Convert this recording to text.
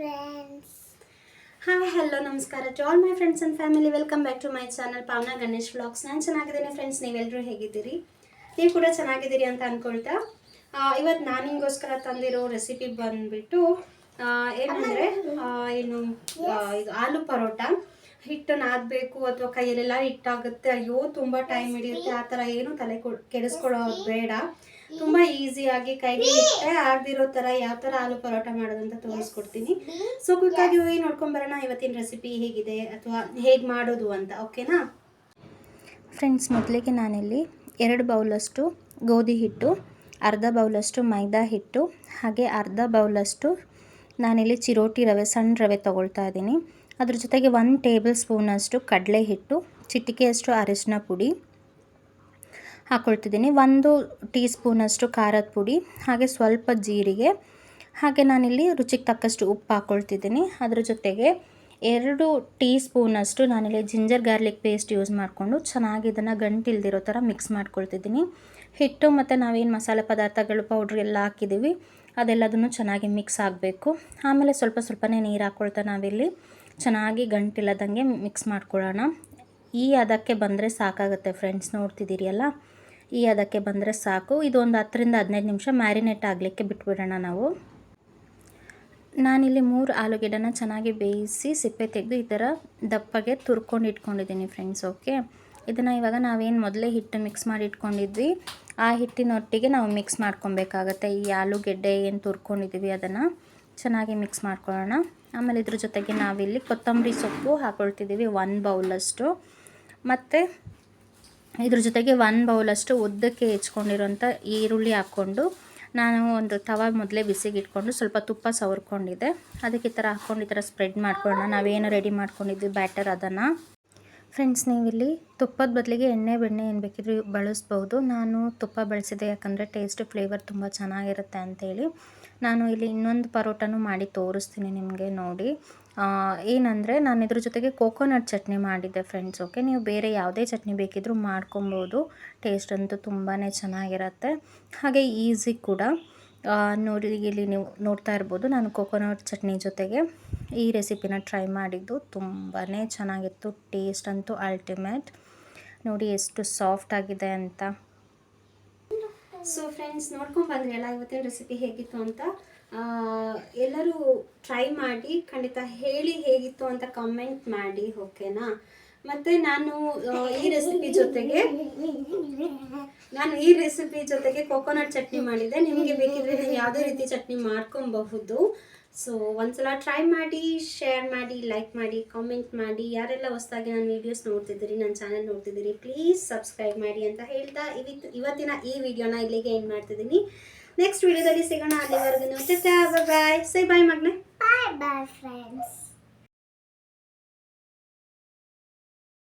friends. Hi hello ನಮಸ್ಕಾರ to all my friends and family welcome back to my channel Pavana Ganesh vlogs ನಾನು ಚೆನ್ನಾಗಿದ್ದೀನಿ friends ನೀವೆಲ್ಲರೂ ಹೇಗಿದ್ದೀರಿ? ನೀವು ಕೂಡ ಚೆನ್ನಾಗಿದ್ದೀರಿ ಅಂತ ಅಂದ್ಕೊಳ್ತಾ ಇವತ್ತು ನಾನು ನಿಮಗೋಸ್ಕರ ತಂದಿರೋ ರೆಸಿಪಿ ಬಂದುಬಿಟ್ಟು ಏನಂದರೆ ಏನು ಇದು ಆಲೂ ಪರೋಟ. ಹಿಟ್ಟು ನಾದಬೇಕು ಅಥವಾ ಕೈಯಲ್ಲೆಲ್ಲ ಹಿಟ್ಟಾಗುತ್ತೆ. ಅಯ್ಯೋ, ತುಂಬ ಟೈಮ್ ಹಿಡಿಯುತ್ತೆ. ಆ ಥರ ಏನು ತಲೆ ಕೊಡ್, ಕೆಡಿಸ್ಕೊಳ್ಳೋದು ಬೇಡ. ತುಂಬ ಈಸಿಯಾಗಿ ಕೈಗೆ ಹಿಟ್ಟೆ ಆಗದಿರೋ ಥರ ಯಾವ ಥರ ಆಲೂ ಪರೋಟ ಮಾಡೋದಂತ ಅಂತ ತೋರಿಸ್ಕೊಡ್ತೀನಿ. ಸೊ ಕ್ವಿಕ್ಕಾಗಿ ಹೋಗಿ ನೋಡ್ಕೊಂಬರೋಣ ಇವತ್ತಿನ ರೆಸಿಪಿ ಹೇಗಿದೆ ಅಥವಾ ಹೇಗೆ ಮಾಡೋದು ಅಂತ ಓಕೆನಾ ಫ್ರೆಂಡ್ಸ್ ಮೊದಲಿಗೆ ನಾನಿಲ್ಲಿ ಎರಡು ಬೌಲಷ್ಟು ಗೋಧಿ ಹಿಟ್ಟು, ಅರ್ಧ ಬೌಲಷ್ಟು ಮೈದಾ ಹಿಟ್ಟು, ಹಾಗೆ ಅರ್ಧ ಬೌಲಷ್ಟು ನಾನಿಲ್ಲಿ ಚಿರೋಟಿ ರವೆ, ಸಣ್ಣ ರವೆ ತೊಗೊಳ್ತಾ ಇದ್ದೀನಿ. ಅದ್ರ ಜೊತೆಗೆ ಒಂದು ಟೇಬಲ್ ಸ್ಪೂನಷ್ಟು ಕಡಲೆ ಹಿಟ್ಟು ಚಿಟಿಕೆಯಷ್ಟು ಅರಿಶಿನ ಪುಡಿ ಹಾಕ್ಕೊಳ್ತಿದ್ದೀನಿ ಒಂದು ಟೀ ಸ್ಪೂನಷ್ಟು ಖಾರದ ಪುಡಿ, ಹಾಗೆ ಸ್ವಲ್ಪ ಜೀರಿಗೆ, ಹಾಗೆ ನಾನಿಲ್ಲಿ ರುಚಿಗೆ ತಕ್ಕಷ್ಟು ಉಪ್ಪು ಹಾಕ್ಕೊಳ್ತಿದ್ದೀನಿ ಅದ್ರ ಜೊತೆಗೆ ಎರಡು ಟೀ ಸ್ಪೂನಷ್ಟು ನಾನಿಲ್ಲಿ ಜಿಂಜರ್ ಗಾರ್ಲಿಕ್ ಪೇಸ್ಟ್ ಯೂಸ್ ಮಾಡಿಕೊಂಡು ಚೆನ್ನಾಗಿ ಇದನ್ನು ಗಂಟಿಲ್ದಿರೋ ಥರ ಮಿಕ್ಸ್ ಮಾಡ್ಕೊಳ್ತಿದ್ದೀನಿ. ಹಿಟ್ಟು ಮತ್ತು ನಾವೇನು ಮಸಾಲೆ ಪದಾರ್ಥಗಳು ಪೌಡ್ರ್ ಎಲ್ಲ ಹಾಕಿದ್ದೀವಿ, ಅದೆಲ್ಲದನ್ನು ಚೆನ್ನಾಗಿ ಮಿಕ್ಸ್ ಆಗಬೇಕು. ಆಮೇಲೆ ಸ್ವಲ್ಪ ಸ್ವಲ್ಪನೇ ನೀರು ಹಾಕ್ಕೊಳ್ತಾ ನಾವಿಲ್ಲಿ. ಚೆನ್ನಾಗಿ ಗಂಟಿಲ್ಲದಂಗೆ ಮಿಕ್ಸ್ ಮಾಡ್ಕೊಳ್ಳೋಣ. ಈ ಅದಕ್ಕೆ ಬಂದರೆ ಸಾಕಾಗುತ್ತೆ ಫ್ರೆಂಡ್ಸ್ ನೋಡ್ತಿದ್ದೀರಿಯಲ್ಲ? ಈ ಅದಕ್ಕೆ ಬಂದರೆ ಸಾಕು. ಇದೊಂದು ಹತ್ತರಿಂದ ಹದಿನೈದು ನಿಮಿಷ ಮ್ಯಾರಿನೇಟ್ ಆಗಲಿಕ್ಕೆ ಬಿಟ್ಬಿಡೋಣ ನಾವು. ನಾನಿಲ್ಲಿ ಮೂರು ಆಲೂಗೆಡ್ಡೆನ ಚೆನ್ನಾಗಿ ಬೇಯಿಸಿ ಸಿಪ್ಪೆ ತೆಗೆದು ಈ ಥರ ದಪ್ಪಗೆ ತುರ್ಕೊಂಡು ಇಟ್ಕೊಂಡಿದ್ದೀನಿ ಫ್ರೆಂಡ್ಸ್ ಓಕೆ ಇದನ್ನು ಇವಾಗ ನಾವೇನು ಮೊದಲೇ ಹಿಟ್ಟು ಮಿಕ್ಸ್ ಮಾಡಿ ಇಟ್ಕೊಂಡಿದ್ವಿ. ಆ ಹಿಟ್ಟಿನೊಟ್ಟಿಗೆ ನಾವು ಮಿಕ್ಸ್ ಮಾಡ್ಕೊಬೇಕಾಗತ್ತೆ. ಈ ಆಲೂಗೆಡ್ಡೆ ಏನು ತುರ್ಕೊಂಡಿದ್ದೀವಿ ಅದನ್ನು ಚೆನ್ನಾಗಿ ಮಿಕ್ಸ್ ಮಾಡ್ಕೊಳ್ಳೋಣ. ಆಮೇಲೆ ಇದ್ರ ಜೊತೆಗೆ ನಾವಿಲ್ಲಿ ಕೊತ್ತಂಬರಿ ಸೊಪ್ಪು ಹಾಕೊಳ್ತಿದ್ದೀವಿ ಒನ್ ಬೌಲಷ್ಟು. ಮತ್ತು ಇದ್ರ ಜೊತೆಗೆ ಒನ್ ಬೌಲಷ್ಟು ಉದ್ದಕ್ಕೆ ಹೆಚ್ಕೊಂಡಿರೋಂಥ ಈರುಳ್ಳಿ ಹಾಕ್ಕೊಂಡು ನಾನು ಒಂದು ತವ ಮೊದಲೇ ಬಿಸಿಗೆ ಇಟ್ಕೊಂಡು ಸ್ವಲ್ಪ ತುಪ್ಪ ಸವರ್ಕೊಂಡಿದ್ದೆ. ಅದಕ್ಕೆ ಈ ಥರ ಹಾಕ್ಕೊಂಡು ಈ ಥರ ಸ್ಪ್ರೆಡ್ ಮಾಡ್ಕೊಳ್ಳೋಣ. ನಾವೇನು ರೆಡಿ ಮಾಡ್ಕೊಂಡಿದ್ವಿ ಬ್ಯಾಟರ್ ಅದನ್ನು. ಫ್ರೆಂಡ್ಸ್ ನೀವಿಲ್ಲಿ ತುಪ್ಪದ ಬದಲಿಗೆ ಎಣ್ಣೆ, ಬೆಣ್ಣೆ ಏನು ಬೇಕಿದ್ರೂ ಬಳಸ್ಬೋದು. ನಾನು ತುಪ್ಪ ಬಳಸಿದೆ ಯಾಕಂದರೆ ಟೇಸ್ಟ್ ಫ್ಲೇವರ್ ತುಂಬ ಚೆನ್ನಾಗಿರುತ್ತೆ ಅಂತೇಳಿ. ನಾನು ಇಲ್ಲಿ ಇನ್ನೊಂದು ಪರೋಟನೂ ಮಾಡಿ ತೋರಿಸ್ತೀನಿ ನಿಮಗೆ ನೋಡಿ. ಏನಂದರೆ ನಾನು ಇದ್ರ ಜೊತೆಗೆ ಕೋಕೋನಟ್ ಚಟ್ನಿ ಮಾಡಿದ್ದೆ ಫ್ರೆಂಡ್ಸ್ ಓಕೆ ನೀವು ಬೇರೆ ಯಾವುದೇ ಚಟ್ನಿ ಬೇಕಿದ್ರೂ ಮಾಡ್ಕೊಬೋದು. ಟೇಸ್ಟ್ ಅಂತೂ ತುಂಬಾ ಚೆನ್ನಾಗಿರುತ್ತೆ. ಹಾಗೆ ಈಸಿ ಕೂಡ. ನೋಡಿ, ಇಲ್ಲಿ ನೀವು ನೋಡ್ತಾ ಇರ್ಬೋದು ನಾನು ಕೋಕೋನಟ್ ಚಟ್ನಿ ಜೊತೆಗೆ. ಈ ರೆಸಿಪಿನ ಟ್ರೈ ಮಾಡಿದ್ದು ತುಂಬಾ ಚೆನ್ನಾಗಿತ್ತು ಟೇಸ್ಟ್ ಅಂತೂ ಅಲ್ಟಿಮೇಟ್ ನೋಡಿ ಎಷ್ಟು ಸಾಫ್ಟ್ ಆಗಿದೆ ಅಂತ. ಸೊ ಫ್ರೆಂಡ್ಸ್ ನೋಡ್ಕೊಂಡು ಬಂದ್ರಿ ಅಲ್ಲ ಇವತ್ತಿನ ರೆಸಿಪಿ ಹೇಗಿತ್ತು ಅಂತ. ಎಲ್ಲರೂ ಟ್ರೈ ಮಾಡಿ, ಖಂಡಿತ ಹೇಳಿ ಹೇಗಿತ್ತು ಅಂತ ಕಮೆಂಟ್ ಮಾಡಿ ಓಕೆನಾ ಮತ್ತೆ ನಾನು ಈ ರೆಸಿಪಿ ಜೊತೆಗೆ ನಾನು ಈ ರೆಸಿಪಿ ಜೊತೆಗೆ ಕೋಕೋನಟ್ ಚಟ್ನಿ ಮಾಡಿದ್ದೆ ನಿಮಗೆ ಬೇಕಿದ್ರೆ ನೀವು ಯಾವುದೇ ರೀತಿ ಚಟ್ನಿ ಮಾಡ್ಕೊಬಹುದು. ಸೊ ಒಂದ್ಸಲ ಟ್ರೈ ಮಾಡಿ ಶೇರ್ ಮಾಡಿ ಲೈಕ್ ಮಾಡಿ ಕಾಮೆಂಟ್ ಮಾಡಿ. ಯಾರೆಲ್ಲ ಹೊಸದಾಗಿ ನನ್ನ ವೀಡಿಯೋಸ್ ನೋಡ್ತಿದ್ದೀರಿ, ನನ್ನ ಚಾನಲ್ ನೋಡ್ತಿದ್ದೀರಿ ಪ್ಲೀಸ್ ಸಬ್ಸ್ಕ್ರೈಬ್ ಮಾಡಿ ಅಂತ ಹೇಳ್ತಾ ಇವತ್ತು. ಇವತ್ತಿನ ಈ ವಿಡಿಯೋನ ಇಲ್ಲಿಗೆ ಏನು ಮಾಡ್ತಿದ್ದೀನಿ. ನೆಕ್ಸ್ಟ್ ವಿಡಿಯೋದಲ್ಲಿ ಸಿಗೋಣ. ಅಲ್ಲಿವರೆಗೂ ಬಾಯ್ ಸೈ ಬಾಯ್ ಮಗ್ನೆ. ಬಾಯ್ ಬಾಯ್ friends.